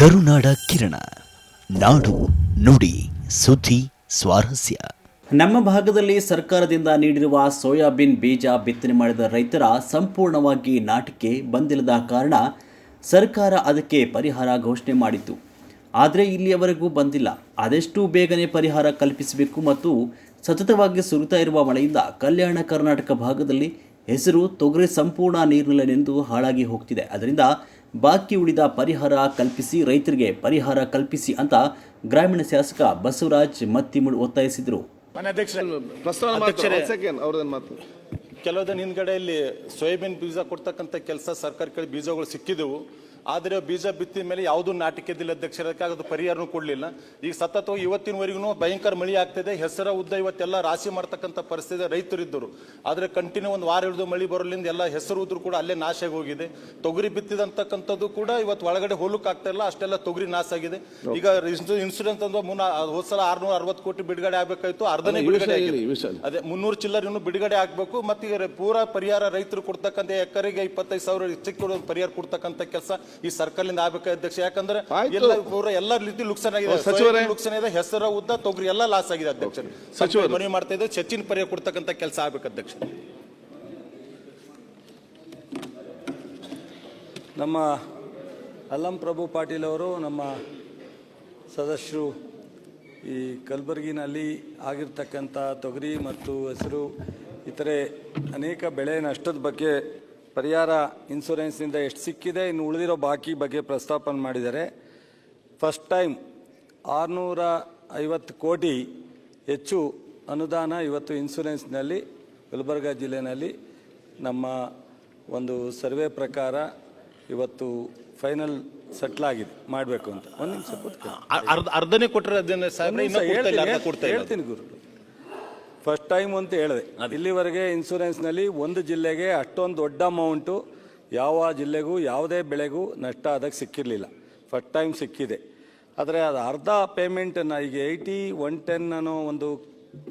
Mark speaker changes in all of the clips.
Speaker 1: ಕರುನಾಡ ಕಿರಣ. ನಾಡು ನುಡಿ, ಸುದ್ದಿ, ಸ್ವಾರಸ್ಯ.
Speaker 2: ನಮ್ಮ ಭಾಗದಲ್ಲಿ ಸರ್ಕಾರದಿಂದ ನೀಡಿರುವ ಸೋಯಾಬೀನ್ ಬೀಜ ಬಿತ್ತನೆ ಮಾಡಿದ ರೈತರ ಸಂಪೂರ್ಣವಾಗಿ ನಾಟಿಕೆ ಬಂದಿಲ್ಲದ ಕಾರಣ ಸರ್ಕಾರ ಅದಕ್ಕೆ ಪರಿಹಾರ ಘೋಷಣೆ ಮಾಡಿತ್ತು. ಆದರೆ ಇಲ್ಲಿಯವರೆಗೂ ಬಂದಿಲ್ಲ. ಆದಷ್ಟು ಬೇಗನೆ ಪರಿಹಾರ ಕಲ್ಪಿಸಬೇಕು ಮತ್ತು ಸತತವಾಗಿ ಸುರಿತಾ ಇರುವ ಮಳೆಯಿಂದ ಕಲ್ಯಾಣ ಕರ್ನಾಟಕ ಭಾಗದಲ್ಲಿ ಹೆಸರು ತೊಗರಿ ಸಂಪೂರ್ಣ ನೀರಿನಲ್ಲೆಂದು ಹಾಳಾಗಿ ಹೋಗ್ತಿದೆ. ಅದರಿಂದ ಬಾಕಿ ಉಳಿದ ಪರಿಹಾರ ಕಲ್ಪಿಸಿ ರೈತರಿಗೆ ಪರಿಹಾರ ಕಲ್ಪಿಸಿ ಅಂತ ಗ್ರಾಮೀಣ ಶಾಸಕ ಬಸವರಾಜ್ ಮತ್ತಿಮುಳ್ ಒತ್ತಾಯಿಸಿದರು.
Speaker 3: ಕೆಲವು
Speaker 4: ದಿನ ಹಿಂದ್ಗಡೆ ಇಲ್ಲಿ ಸೋಯಾಬೀನ್ ಬೀಜ ಕೊಡ್ತಕ್ಕಂಥ ಕೆಲಸ ಸರ್ಕಾರ ಕಡೆ ಬೀಜಗಳು ಸಿಕ್ಕಿದವು. ಆದರೆ ಬೀಜ ಬಿತ್ತಿದ ಮೇಲೆ ಯಾವುದೂ ನಾಟಿಕೆದಿಲ್ಲ ಅಧ್ಯಕ್ಷರಕ್ಕೆ ಅದು ಪರಿಹಾರನೂ ಕೊಡಲಿಲ್ಲ. ಈಗ ಸತತವಾಗಿ ಇವತ್ತಿನವರೆಗೂ ಭಯಂಕರ ಮಳೆ ಆಗ್ತಿದೆ. ಹೆಸರ ಉದ್ದ ಇವತ್ತೆಲ್ಲ ರಾಶಿ ಮಾಡ್ತಕ್ಕಂಥ ಪರಿಸ್ಥಿತಿ ರೈತರಿದ್ದರು. ಆದರೆ ಕಂಟಿನ್ಯೂ ಒಂದು ವಾರ ಹಿಡಿದು ಮಳೆ ಬರೋಲಿಂದ ಎಲ್ಲ ಹೆಸರು ಉದ್ರು ಕೂಡ ಅಲ್ಲೇ ನಾಶ ಹೋಗಿದೆ ತೊಗರಿ ಬಿತ್ತಿದಂತಕ್ಕಂಥದ್ದು ಕೂಡ ಇವತ್ತು ಒಳಗಡೆ ಹೋಲಕ್ಕೆ ಆಗ್ತಾ ಇಲ್ಲ. ಅಷ್ಟೆಲ್ಲ ತೊಗರಿ ನಾಶ ಆಗಿದೆ. ಈಗ ಇನ್ಸೂರೆನ್ಸ್ ಅಂದ್ರೆ ಮುನ್ನ ಹೋದ ಸಲ ಆರ್ನೂರ ಅರವತ್ತು ಕೋಟಿ ಬಿಡುಗಡೆ ಆಗಬೇಕಾಯ್ತು. ಅರ್ಧನೇ ಬಿಡುಗಡೆ ಆಗಿದೆ. ಅದೇ ಮುನ್ನೂರು ಚಿಲ್ಲರ್ ಇನ್ನು ಬಿಡುಗಡೆ ಆಗಬೇಕು. ಮತ್ತೆ ಈಗ ಪೂರಾ ಪರಿಹಾರ ರೈತರು ಕೊಡ್ತಕ್ಕಂಥ ಎಕರೆಗೆ ಇಪ್ಪತ್ತೈದು ಸಾವಿರ ಹೆಚ್ಚಿಗೆ ಪರಿಹಾರ ಕೊಡ್ತಕ್ಕಂಥ ಕೆಲಸ ಈ ಸರ್ಕಲ್ ಇಂದ ಆಗ್ಬೇಕು ಅಧ್ಯಕ್ಷ ಯಾಕಂದ್ರೆ. ಎಲ್ಲ ಪೂರ ಎಲ್ಲ ರೀತಿ ಲುಕ್ಸನ್ ಆಗಿದೆ. ಲುಕ್ಸಾನ್ ಇದೆ ಹೆಸರ ಉದ್ದ ತೊಗರಿ ಎಲ್ಲ ಲಾಸ್ ಆಗಿದೆ ಅಧ್ಯಕ್ಷ
Speaker 3: ಸಚಿವ
Speaker 4: ಮನವಿ ಮಾಡ್ತಾ ಇದ್ದಾರೆ ಚಚ್ಚಿನ ಪರಿಹಾರ ಕೊಡ್ತಕ್ಕಂಥ ಕೆಲಸ ಆಗ್ಬೇಕು ಅಧ್ಯಕ್ಷ.
Speaker 5: ನಮ್ಮ ಅಲ್ಲಂ ಪ್ರಭು ಪಾಟೀಲ್ ಅವರು ನಮ್ಮ ಸದಸ್ಯರು ಈ ಕಲಬುರಗಿನಲ್ಲಿ ಆಗಿರ್ತಕ್ಕಂಥ ತೊಗರಿ ಮತ್ತು ಹೆಸರು ಇತರೆ ಅನೇಕ ಬೆಳೆ ನಷ್ಟದ ಬಗ್ಗೆ ಪರಿಹಾರ ಇನ್ಶೂರೆನ್ಸ್ನಿಂದ ಎಷ್ಟು ಸಿಕ್ಕಿದೆ ಇನ್ನು ಉಳಿದಿರೋ ಬಾಕಿ ಬಗ್ಗೆ ಪ್ರಸ್ತಾಪನೆ ಮಾಡಿದ್ದಾರೆ. ಫಸ್ಟ್ ಟೈಮ್ ಆರುನೂರ ಐವತ್ತು ಕೋಟಿ ಹೆಚ್ಚು ಅನುದಾನ ಇವತ್ತು ಇನ್ಶೂರೆನ್ಸ್ನಲ್ಲಿ ಗುಲ್ಬರ್ಗ ಜಿಲ್ಲೆಯಲ್ಲಿ ನಮ್ಮ ಒಂದು ಸರ್ವೆ ಪ್ರಕಾರ ಇವತ್ತು ಫೈನಲ್ ಸೆಟ್ಲ್ ಆಗಿದೆ. ಮಾಡಬೇಕು ಅಂತ. ಒಂದು ನಿಮಿಷ
Speaker 4: ಅರ್ಧನೇ ಕೊಟ್ಟರೆ
Speaker 5: ಹೇಳ್ತೀನಿ ಗುರು. ಫಸ್ಟ್ ಟೈಮ್ ಅಂತ ಹೇಳಿದೆ. ಇಲ್ಲಿವರೆಗೆ ಇನ್ಸೂರೆನ್ಸ್ನಲ್ಲಿ ಒಂದು ಜಿಲ್ಲೆಗೆ ಅಷ್ಟೊಂದು ದೊಡ್ಡ ಅಮೌಂಟು ಯಾವ ಜಿಲ್ಲೆಗೂ, ಯಾವುದೇ ಬೆಳೆಗೂ ನಷ್ಟ ಅದಕ್ಕೆ ಸಿಕ್ಕಿರಲಿಲ್ಲ. ಫಸ್ಟ್ ಟೈಮ್ ಸಿಕ್ಕಿದೆ. ಆದರೆ ಅದು ಅರ್ಧ ಪೇಮೆಂಟನ್ನು ಈಗ ಏಯ್ಟಿ ಒನ್ ಟೆನ್ ಅನ್ನೋ ಒಂದು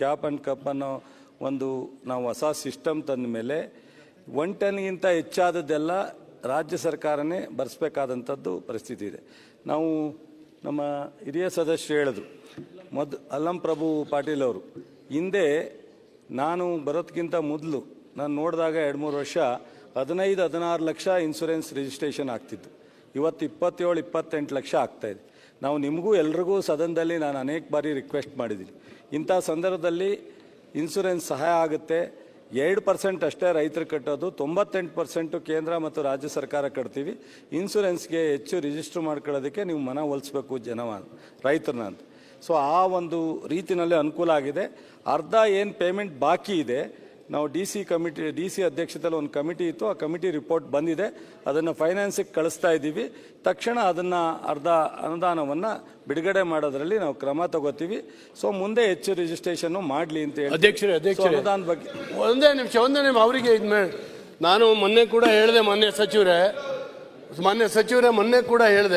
Speaker 5: ಕ್ಯಾಪ್ ಆ್ಯಂಡ್ ಕಪ್ ಅನ್ನೋ ಒಂದು ನಾವು ಹೊಸ ಸಿಸ್ಟಮ್ ತಂದ ಮೇಲೆ ಒನ್ ಟೆನ್ಗಿಂತ ಹೆಚ್ಚಾದದ್ದೆಲ್ಲ ರಾಜ್ಯ ಸರ್ಕಾರನೇ ಭರಿಸ್ಬೇಕಾದಂಥದ್ದು ಪರಿಸ್ಥಿತಿ ಇದೆ. ನಾವು ನಮ್ಮ ಹಿರಿಯ ಸದಸ್ಯರು ಹೇಳಿದ್ರು. ಮೊದ್ ಅಲ್ಲಂ ಪ್ರಭು ಪಾಟೀಲ್ ಅವರು ಹಿಂದೆ ನಾನು ಬರೋದಕ್ಕಿಂತ ಮೊದಲು, ನಾನು ನೋಡಿದಾಗ ಎರಡು ಮೂರು ವರ್ಷ ಹದಿನೈದು, ಹದಿನಾರು ಲಕ್ಷ ಇನ್ಸೂರೆನ್ಸ್ ರಿಜಿಸ್ಟ್ರೇಷನ್ ಆಗ್ತಿತ್ತು. ಇವತ್ತು ಇಪ್ಪತ್ತೇಳು, ಇಪ್ಪತ್ತೆಂಟು ಲಕ್ಷ ಆಗ್ತಾಯಿದೆ ನಾವು ನಿಮಗೂ ಎಲ್ರಿಗೂ ಸದನದಲ್ಲಿ ನಾನು ಅನೇಕ ಬಾರಿ ರಿಕ್ವೆಸ್ಟ್ ಮಾಡಿದ್ದೀನಿ. ಇಂಥ ಸಂದರ್ಭದಲ್ಲಿ ಇನ್ಸೂರೆನ್ಸ್ ಸಹಾಯ ಆಗುತ್ತೆ. ಎರಡು ಪರ್ಸೆಂಟ್ ಅಷ್ಟೇ ರೈತರು ಕಟ್ಟೋದು, ತೊಂಬತ್ತೆಂಟು ಪರ್ಸೆಂಟು ಕೇಂದ್ರ ಮತ್ತು ರಾಜ್ಯ ಸರ್ಕಾರ ಕಟ್ತೀವಿ. ಇನ್ಸೂರೆನ್ಸ್ಗೆ ಹೆಚ್ಚು ರಿಜಿಸ್ಟರ್ ಮಾಡ್ಕೊಳ್ಳೋದಕ್ಕೆ ನೀವು ಮನ ಒಲಿಸ್ಬೇಕು ಜನವ ರೈತರನ್ನ ಅಂತ. ಸೊ ಆ ಒಂದು ರೀತಿಯಲ್ಲಿ ಅನುಕೂಲ ಆಗಿದೆ. ಅರ್ಧ ಏನು ಪೇಮೆಂಟ್ ಬಾಕಿ ಇದೆ. ನಾವು D C committee D C ಅಧ್ಯಕ್ಷತೆಯಲ್ಲಿ ಒಂದು ಕಮಿಟಿ ಇತ್ತು. ಆ ಕಮಿಟಿ ರಿಪೋರ್ಟ್ ಬಂದಿದೆ. ಅದನ್ನು ಫೈನಾನ್ಸಿಗೆ ಕಳಿಸ್ತಾ ಇದ್ದೀವಿ. ತಕ್ಷಣ ಅದನ್ನು ಅರ್ಧ ಅನುದಾನವನ್ನು ಬಿಡುಗಡೆ ಮಾಡೋದ್ರಲ್ಲಿ ನಾವು ಕ್ರಮ ತಗೋತೀವಿ. ಸೊ ಮುಂದೆ ಹೆಚ್ಚು ರಿಜಿಸ್ಟ್ರೇಷನ್ ಮಾಡಲಿ ಅಂತ ಹೇಳಿ
Speaker 6: ಅಧ್ಯಕ್ಷರೇ
Speaker 5: ಅನುದಾನ
Speaker 6: ಅಧ್ಯಕ್ಷರೇ.
Speaker 5: ಅನುದಾನದ ಬಗ್ಗೆ
Speaker 6: ಒಂದೇ ನಿಮಿಷ ಒಂದೇ ನಿಮಿಷ ಅವರಿಗೆ ಇದ್ಮೇಲೆ ನಾನು ಮೊನ್ನೆ ಕೂಡ ಹೇಳಿದೆ ಮೊನ್ನೆ ಸಚಿವರೇ. ಮೊನ್ನೆ ಸಚಿವರೇ ಮೊನ್ನೆ ಕೂಡ ಹೇಳಿದೆ.